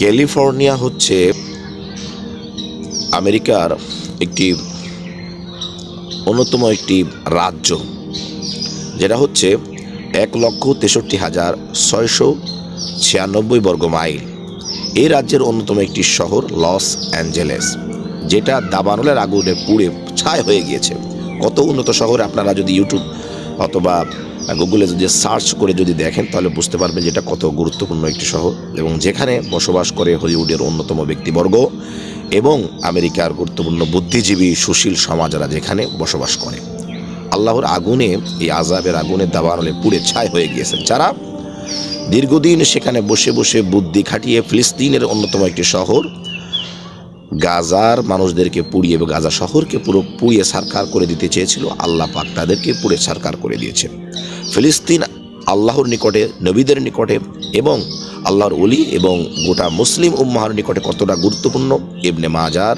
California হচ্ছে আমেরিকার একটি অন্যতম একটি রাজ্য, যেটা হচ্ছে এক লক্ষ তেষট্টি হাজার ছয়শো ছিয়ানব্বই বর্গ মাইল। এই রাজ্যের অন্যতম একটি শহর লস অ্যাঞ্জেলেস, যেটা দাবানলের আগুনে পুড়ে ছাই হয়ে গিয়েছে। কত উন্নত শহরে আপনারা যদি ইউটিউব অথবা গুগলে যদি সার্চ করে যদি দেখেন, তাহলে বুঝতে পারবেন যে এটা কত গুরুত্বপূর্ণ একটি শহর এবং যেখানে বসবাস করে হলিউডের অন্যতম ব্যক্তিবর্গ এবং আমেরিকার গুরুত্বপূর্ণ বুদ্ধিজীবী সুশীল সমাজরা যেখানে বসবাস করে। আল্লাহর আগুনে, এই আজাবের আগুনে দাবানলে পুড়ে ছাই হয়ে গিয়েছেন যারা। দীর্ঘদিন সেখানে বসে বসে বুদ্ধি খাটিয়ে ফিলিস্তিনের অন্যতম একটি শহর, গাজার মানুষদেরকে পুড়িয়ে এবং গাজা শহরকে পুরো পুড়িয়ে সারকার করে দিতে চেয়েছিল। আল্লাহ পাক তাদেরকে পুড়ে সারকার করে দিয়েছে ফিলিস্তিন আল্লাহর নিকটে, নবীদের নিকটে এবং আল্লাহর অলি এবং গোটা মুসলিম উম্মাহর নিকটে কতটা গুরুত্বপূর্ণ? ইবনে মাজার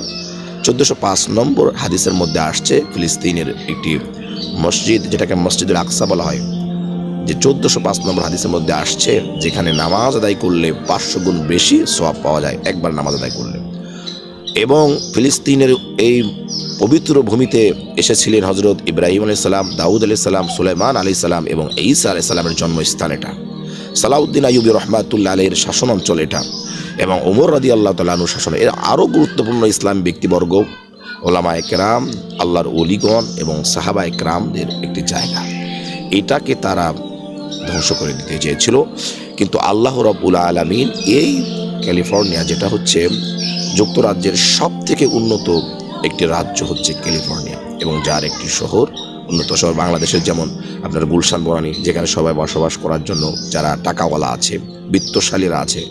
চোদ্দোশো পাঁচ নম্বর হাদিসের মধ্যে আসছে, ফিলিস্তিনের একটি মসজিদ, যেটাকে মসজিদের আকসা বলা হয়, যে চোদ্দোশো পাঁচ নম্বর হাদিসের মধ্যে আসছে, যেখানে নামাজ আদায় করলে পাঁচশো গুণ বেশি সওয়াব পাওয়া যায়, একবার নামাজ আদায় করলে। এবং ফিলিস্তিনের এই পবিত্র ভূমিতে এসেছিলেন হজরত ইব্রাহিম আলাইসাল্লাম দাউদ আলাইসাল্লাম সুলাইমান আলাইসাল্লাম এবং ঈসা আলাইসাল্লামের জন্মস্থান এটা। সালাউদ্দিন আইয়ুবী রহমাতুল্লা আলের শাসন অঞ্চল এটা এবং ওমর রাদি আল্লাহ তালু শাসন। এর আরও গুরুত্বপূর্ণ ইসলাম ব্যক্তিবর্গ ওলামা একরাম আল্লাহর অলিগণ এবং সাহাবা একরামদের একটি জায়গা। এটাকে তারা ধ্বংস করে দিতে চেয়েছিল। কিন্তু আল্লাহ রব্বুল আলমিন এই ক্যালিফোর্নিয়া, যেটা হচ্ছে যুক্তরাজ্যের সব থেকে উন্নত একটি রাজ্য হচ্ছে ক্যালিফোর্নিয়া এবং যার একটি শহর উন্নত শহর বাংলাদেশের যেমন আপনার গুলশান বরানি যেখানে সবাই বসবাস করার জন্য যারা টাকাওয়ালা আছে, বিত্তশালীরা আছে,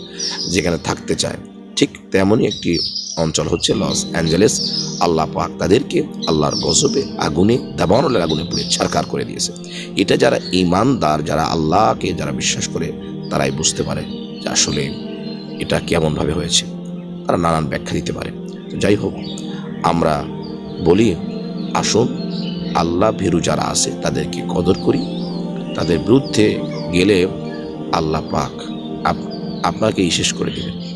যেখানে থাকতে চায়, ঠিক তেমনই একটি অঞ্চল হচ্ছে লস অ্যাঞ্জেলেস। আল্লাহ পাক তাদেরকে আল্লাহর গজবে আগুনে, দাবানলের আগুনে পুড়ে ছারকার করে দিয়েছে। এটা যারা ইমানদার যারা আল্লাহকে যারা বিশ্বাস করে, তারাই বুঝতে পারে যে আসলে এটা কেমনভাবে হয়েছে? তারা নানান ব্যাখ্যা দিতে পারে। যাই হোক, আমরা বলি, আসুন, আল্লাহ ভেরু যারা আছে, তাদেরকে কদর করি। তাদের বিরুদ্ধে গেলে আল্লাহ পাক আপ- আপনাকেই শেষ করে দেবেন।